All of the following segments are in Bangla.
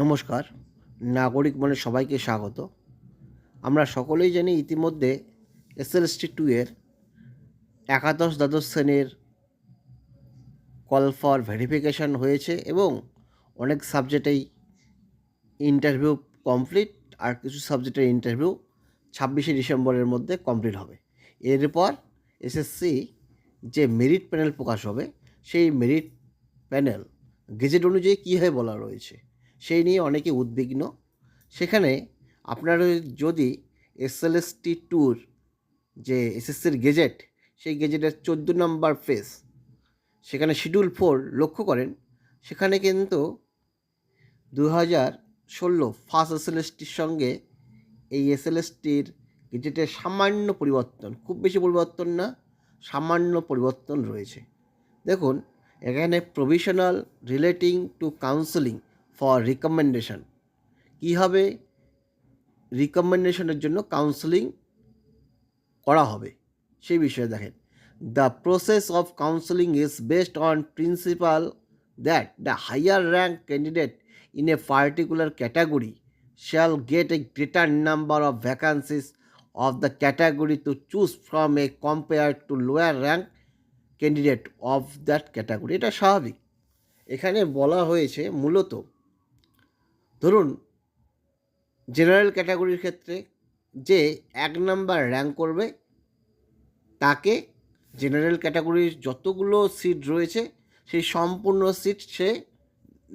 নমস্কার নাগরিক মনে সবাইকে স্বাগত আমরা সকলেই জানি ইতিমধ্যে এসএলএসটি টু এর একাদশ দ্বাদশ শ্রেণীর কল ফর ভেরিফিকেশান হয়েছে এবং অনেক সাবজেক্টেই ইন্টারভিউ কমপ্লিট আর কিছু সাবজেক্টের ইন্টারভিউ ছাব্বিশে ডিসেম্বরের মধ্যে কমপ্লিট হবে এরপর এসএসসি যে মেরিট প্যানেল প্রকাশ হবে সেই মেরিট প্যানেল গেজেট অনুযায়ী কীভাবে বলা রয়েছে সেই নিয়ে অনেকে উদ্বিগ্ন সেখানে আপনারা যদি এসএলএসটি ট্যুর যে এসএসসির গেজেট সেই গেজেটের চোদ্দো নম্বর ফেস সেখানে শিডিউল ফোর লক্ষ্য করেন সেখানে কিন্তু দু হাজার ষোলো ফার্স্ট এসএলএসটির সঙ্গে এই এসএলএসটির গেজেটের সামান্য পরিবর্তন খুব বেশি পরিবর্তন না সামান্য পরিবর্তন রয়েছে দেখুন এখানে provisional relating to counselling for recommendation কী হবে রিকমেন্ডেশনের জন্য কাউন্সেলিং করা হবে সেই বিষয়ে দেখেন the process of counselling is based on principle that the higher rank candidate in a particular category shall get a greater number of vacancies of the category to choose from a compare to lower rank candidate of that category এটা স্বাভাবিক এখানে বলা হয়েছে মূলত ধরুন জেনারেল ক্যাটাগরির ক্ষেত্রে যে এক নাম্বার র্যাঙ্ক করবে তাকে জেনারেল ক্যাটাগরির যতগুলো সিট রয়েছে সেই সম্পূর্ণ সিট সে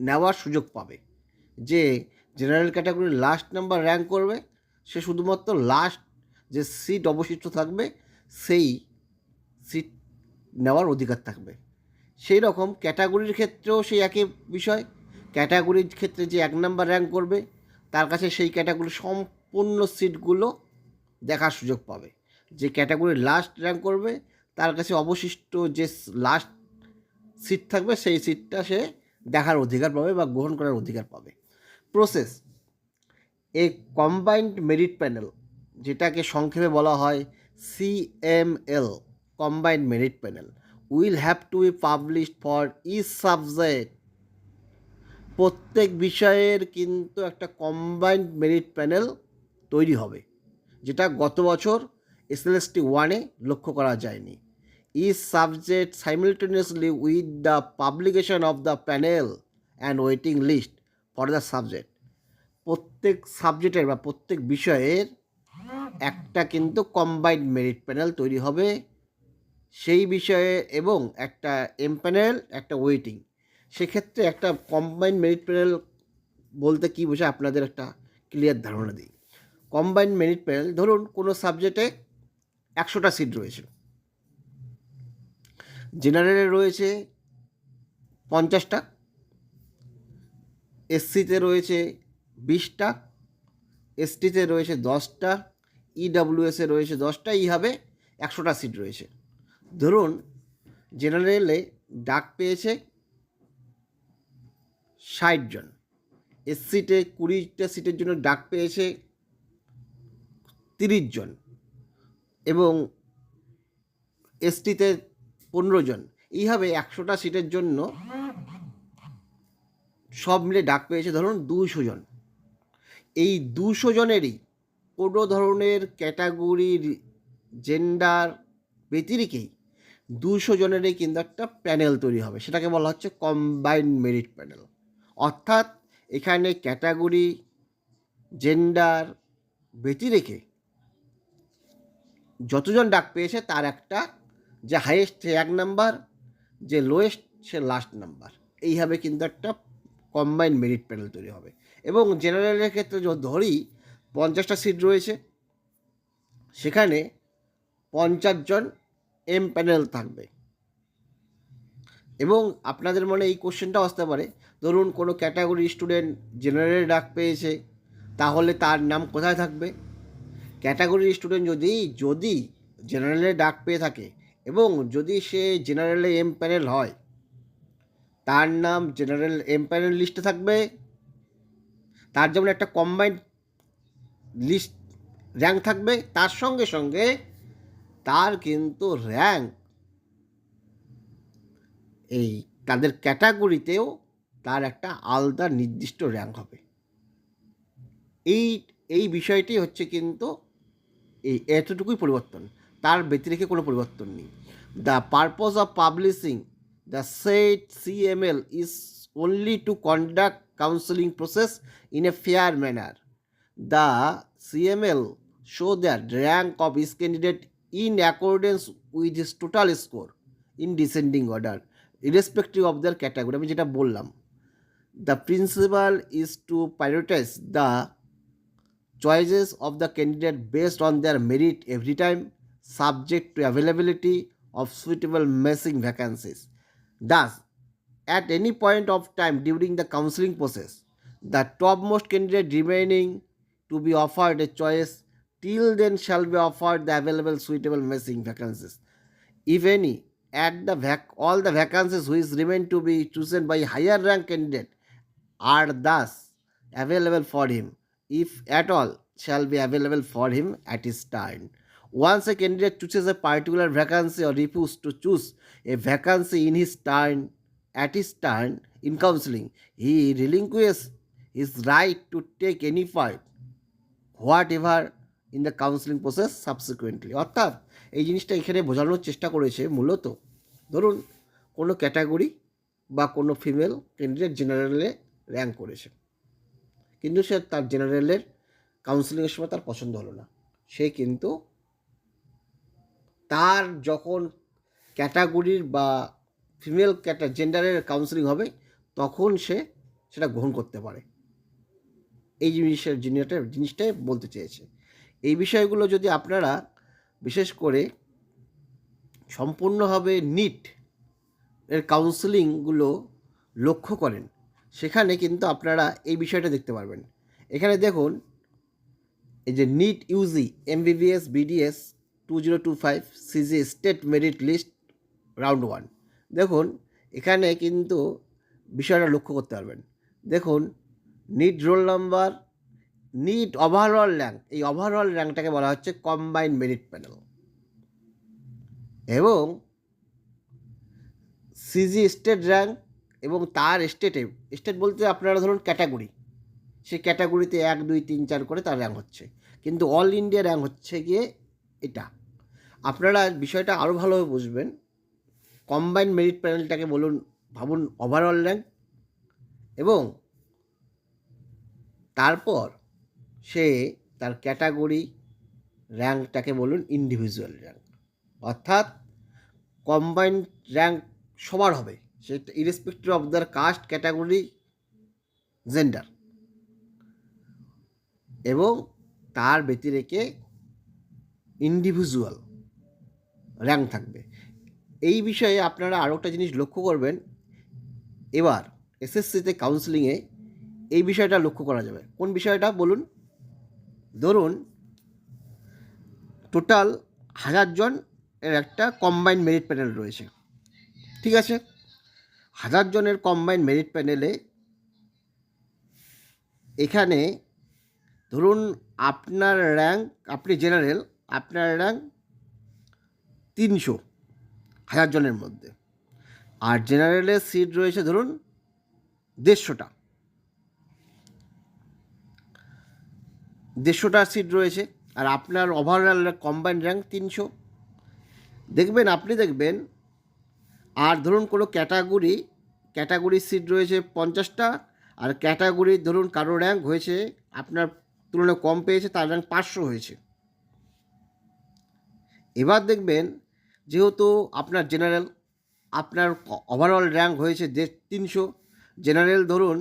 নেওয়ার সুযোগ পাবে যে জেনারেল ক্যাটাগরির লাস্ট নাম্বার র্যাঙ্ক করবে সে শুধুমাত্র লাস্ট যে সিট অবশিষ্ট থাকবে সেই সিট নেওয়ার অধিকার থাকবে সেই রকম ক্যাটাগরির ক্ষেত্রেও সেই একই বিষয় ক্যাটাগরির ক্ষেত্রে যে এক নম্বর র্যাঙ্ক করবে তার কাছে সেই ক্যাটাগরির সম্পূর্ণ সিটগুলো দেখার সুযোগ পাবে যে ক্যাটাগরি লাস্ট র্যাঙ্ক করবে তার কাছে অবশিষ্ট যে লাস্ট সিট থাকবে সেই সিটটা সে দেখার অধিকার পাবে বা গ্রহণ করার অধিকার পাবে process a combined merit panel যেটাকে সংক্ষেপে বলা হয় CML combined merit panel will have to be published for each subject প্রত্যেক বিষয়ের কিন্তু একটা কম্বাইন্ড মেরিট প্যানেল তৈরি হবে যেটা গত বছর এসএলএসটি ওয়ানে লক্ষ্য করা যায়নি is subject simultaneously with the publication of the panel and waiting list for the subject প্রত্যেক সাবজেক্টের বা প্রত্যেক বিষয়ের একটা কিন্তু কম্বাইন্ড মেরিট প্যানেল তৈরি হবে সেই বিষয়ে এবং একটা এম প্যানেল একটা ওয়েটিং সেক্ষেত্রে একটা কম্বাইন্ড মেরিট প্যানেল বলতে কী বোঝায় আপনাদের একটা ক্লিয়ার ধারণা দিই কম্বাইন্ড মেরিট প্যানেল ধরুন কোনো সাবজেক্টে একশোটা সিট রয়েছে জেনারেলে রয়েছে পঞ্চাশটা এসসিতে রয়েছে বিশটা এসটিতে রয়েছে দশটা ইডাব্লিউএসে e রয়েছে দশটা হবে একশোটা সিট রয়েছে ধরুন জেনারেলে ডাক পেয়েছে ষাট জন সিটে কুড়িটা সিটের জন্য ডাক পেয়েছে তিরিশ জন এবং এসটিতে পনেরো জন এইভাবে একশোটা সিটের জন্য সব মিলে ডাক পেয়েছে ধরুন দুশো জন এই দুশো জনেরই কোনো ধরনের ক্যাটাগরির জেন্ডার ব্যতিরিকেই দুশো জনেরই কিন্তু একটা প্যানেল তৈরি হবে সেটাকে বলা হচ্ছে কম্বাইন্ড মেরিট প্যানেল অর্থাৎ এখানে ক্যাটাগরি জেন্ডার বেটি রেখে যতজন ডাক পেয়েছে তার একটা যে হাইয়েস্ট সে এক নাম্বার যে লোয়েস্ট সে লাস্ট নাম্বার এইভাবে কিন্তু একটা কম্বাইন্ড মেরিট প্যানেল তৈরি হবে এবং জেনারেলের ক্ষেত্রে ধরি পঞ্চাশটা সিট রয়েছে সেখানে পঞ্চাশ জন এম প্যানেল থাকবে এবং আপনাদের মনে এই কোশ্চেনটাও আসতে পারে ধরুন কোনো ক্যাটাগরি স্টুডেন্ট জেনারেল ডাক পেয়েছে তাহলে তার নাম কোথায় থাকবে ক্যাটাগরি স্টুডেন্ট যদি যদি জেনারেলে ডাক পেয়ে থাকে এবং যদি সে জেনারেলে এম প্যানেল হয় তার নাম জেনারেল এম প্যানেল লিস্টে থাকবে তার যেমন একটা কম্বাইন্ড লিস্ট র্যাঙ্ক থাকবে তার সঙ্গে সঙ্গে তার কিন্তু র্যাঙ্ক এই তাদের ক্যাটাগরিতেও তার একটা আলাদা নির্দিষ্ট র্যাঙ্ক হবে এই এই বিষয়টি হচ্ছে কিন্তু এই এতটুকুই পরিবর্তন তার ব্যতিরেকে কোনো পরিবর্তন নেই the purpose of publishing the set C M L is only to conduct counselling process in a fair manner the C M L show their rank of is candidate in accordance with is total score in descending order irrespective of their category. আমি যেটা বললাম, the principle is to prioritize the choices of the candidate based on their merit every time, subject to availability of suitable matching vacancies. Thus, at any point of time during the counseling process, the topmost candidate remaining to be offered a choice till then shall be offered the available suitable matching vacancies. If any at the vac- all the vacancies which remain to be chosen by higher rank candidate are thus available for him if at all shall be available for him at his turn once a candidate chooses a particular vacancy or refuses to choose a vacancy in his turn at his turn in counseling he relinquishes his right to take any part whatever in the counselling process subsequently অর্থাৎ এই জিনিসটা এখানে বোঝানোর চেষ্টা করেছে মূলত ধরুন কোনো ক্যাটাগরি বা কোনো ফিমেল ক্যান্ডিডেট জেনারেলে র্যাঙ্ক করেছে কিন্তু সে তার জেনারেলের কাউন্সিলিংয়ের সময় তার পছন্দ হলো না সে কিন্তু তার যখন ক্যাটাগরির বা ফিমেল ক্যাটা জেন্ডারের কাউন্সিলিং হবে তখন সে সেটা গ্রহণ করতে পারে এই জিনিসের জিনিসটা জিনিসটাই বলতে চেয়েছে এই বিষয়গুলো যদি আপনারা বিশেষ করে সম্পূর্ণভাবে নিট এর কাউন্সেলিংগুলো লক্ষ্য করেন সেখানে কিন্তু আপনারা এই বিষয়টা দেখতে পারবেন এখানে দেখুন এই যে NEET UG MBBS BDS two zero two five CG state merit list round one দেখুন এখানে কিন্তু বিষয়টা লক্ষ্য করতে পারবেন দেখুন NEET roll number NEET overall rank এই ওভারঅল র্যাঙ্কটাকে বলা হচ্ছে কম্বাইন মেরিট প্যানেল এবং সিজি স্টেট র্যাঙ্ক এবং তার স্টেটে স্টেট বলতে আপনারা ধরুন ক্যাটাগরি সেই ক্যাটাগরিতে এক দুই তিন চার করে তার র্যাঙ্ক হচ্ছে কিন্তু অল ইন্ডিয়া র্যাঙ্ক হচ্ছে গিয়ে এটা আপনারা বিষয়টা আরও ভালোভাবে বুঝবেন কম্বাইন্ড মেরিট প্যানেলটাকে বলুন ভাবুন ওভারঅল র্যাঙ্ক এবং তারপর সে তার ক্যাটাগরি র্যাঙ্কটাকে বলুন ইন্ডিভিজুয়াল র্যাঙ্ক অর্থাৎ কম্বাইন্ড র্যাঙ্ক সবার হবে সে irrespective of the caste category gender এবং তার ব্যতিরেকে ইন্ডিভিজুয়াল র্যাঙ্ক থাকবে এই বিষয়ে আপনারা আরও একটা জিনিস লক্ষ্য করবেন এবার এসএসসিতে কাউন্সিলিংয়ে এই বিষয়টা লক্ষ্য করা যাবে কোন বিষয়টা বলুন ধরুন টোটাল হাজারজন এর একটা কম্বাইন্ড মেরিট প্যানেল রয়েছে ঠিক আছে হাজার জনের কম্বাইন্ড মেরিট প্যানেলে এখানে ধরুন আপনার র্যাঙ্ক আপনি জেনারেল আপনার র্যাঙ্ক তিনশো হাজার জনের মধ্যে আর জেনারেলের সিট রয়েছে ধরুন দেড়শোটা দেড়শোটা সিট রয়েছে আর আপনার ওভারঅল কম্বাইন্ড র্যাঙ্ক তিনশো দেখবেন আপনি দেখবেন আর ধরুন কোনো ক্যাটাগরি ক্যাটাগরির সিট রয়েছে পঞ্চাশটা আর ক্যাটাগরির ধরুন কারো র্যাঙ্ক হয়েছে আপনার তুলনায় কম পেয়েছে তার র্যাঙ্ক পাঁচশো হয়েছে এবার দেখবেন যেহেতু আপনার জেনারেল আপনার ওভারঅল র্যাঙ্ক হয়েছে দেড় তিনশো জেনারেল ধরুন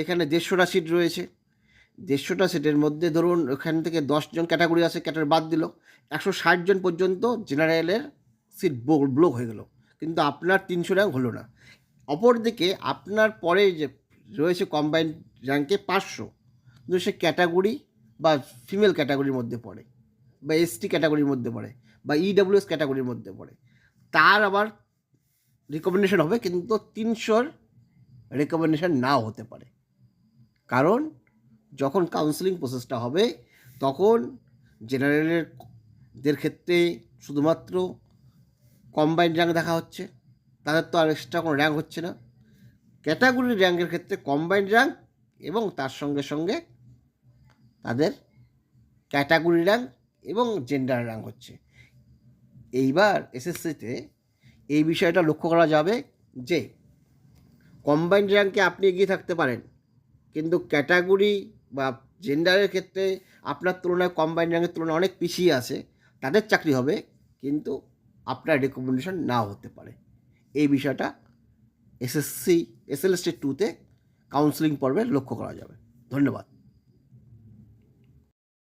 এখানে দেড়শোটা সিট রয়েছে দেড়শোটা সেটের মধ্যে ধরুন ওখান থেকে দশজন ক্যাটাগরি আছে ক্যাটাগরি বাদ দিল একশো জন পর্যন্ত জেনারেলের সিট ব্লক হয়ে গেল কিন্তু আপনার তিনশো র্যাঙ্ক হলো না অপরদিকে আপনার পরে যে রয়েছে কম্বাইন্ড র্যাঙ্কে পাঁচশো কিন্তু সে ক্যাটাগরি বা ফিমেল ক্যাটাগরির মধ্যে পড়ে বা এসটি ক্যাটাগরির মধ্যে পড়ে বা ইডাব্লিউএস e ক্যাটাগরির মধ্যে পড়ে তার আবার রেকমেন্ডেশন হবে কিন্তু তিনশোর রেকমেন্ডেশন নাও হতে পারে কারণ যখন কাউন্সেলিং প্রসেসটা হবে তখন দের ক্ষেত্রে শুধুমাত্র কম্বাইন্ড র্যাঙ্ক দেখা হচ্ছে তাদের তো আর এক্সট্রা কোনো র্যাঙ্ক হচ্ছে না ক্যাটাগরি র্যাঙ্কের ক্ষেত্রে কম্বাইন্ড র্যাঙ্ক এবং তার সঙ্গে সঙ্গে তাদের ক্যাটাগরি র্যাঙ্ক এবং জেন্ডার র্যাঙ্ক হচ্ছে এইবার এসএসসিতে এই বিষয়টা লক্ষ্য করা যাবে যে কম্বাইন্ড র্যাঙ্কে আপনি এগিয়ে থাকতে পারেন কিন্তু ক্যাটাগরি বা জেন্ডারের ক্ষেত্রে আপনার তুলনায় কম্বাইন্ড র্যাঙ্কের তুলনায় অনেক পিছিয়ে আছে তাদের চাকরি হবে কিন্তু আপনার রেকমেন্ডেশন না হতে পারে এই বিষয়টা এসএসসি এসএলএসটি টুতে কাউন্সিলিং পর্বে লক্ষ্য করা যাবে ধন্যবাদ